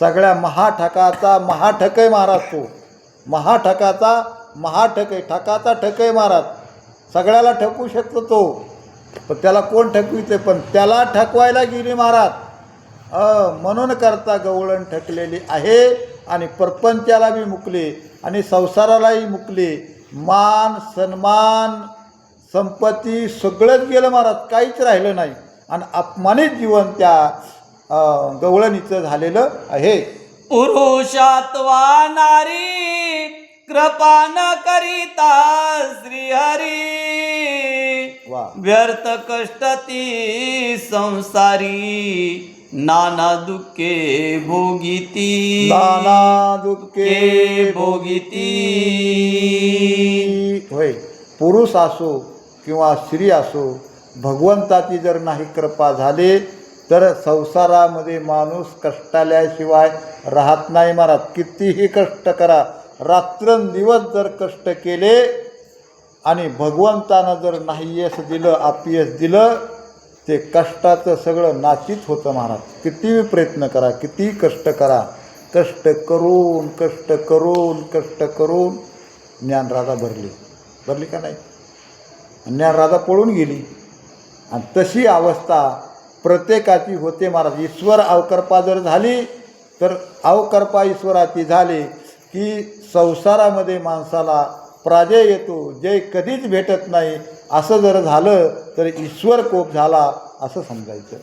सगळ्या महाठकाचा महाठकय महाराज तो. महाठकाचा महाठकय ठकाचा ठकय महाराज. सगळ्याला ठकू शकतो तो. पण त्याला कोण ठकविते पण त्याला ठकवायला गेली महाराज. अ म्हणून करता गवळण ठकलेली आहे आणि परपंचाला बी मुकले आणि संसारालाही मुकले. मान सन्मान संपत्ती सगळंच गेलं महाराज. काहीच राहिलं नाही. आणि अपमानित जीवन त्या गवळणीचं झालेलं आहे. पुरुषात्वा नारी कृपा न करिता श्रीहरी. व्यर्थ कष्ट ती संसारी नाना दुःखे भोगिती नाना दुःखे भोगिती होय. पुरुष असो किंवा स्त्री असो भगवंताची जर नाही कृपा झाली तर संसारामध्ये माणूस कष्टाल्याशिवाय राहत नाही महाराज. कितीही कष्ट करा रात्रंदिवस जर कष्ट केले आणि भगवंतानं जर नाही यश दिलं अपयश दिलं ते कष्टाचं सगळं नाचित होतं महाराज. कितीही प्रयत्न करा कितीही कष्ट करा. कष्ट करून कष्ट करून कष्ट करून ज्ञानराधा भरली. भरली का नाही? ज्ञानराधा पळून गेली. आणि तशी अवस्था प्रत्येकाची होते महाराज. ईश्वर अवकर्पा जर झाली तर अवकर्पा ईश्वराची झाली की संसारामध्ये माणसाला प्राजय येतो जय कधीच भेटत नाही. असं जर झालं तर ईश्वर कोप झाला असं समजायचं.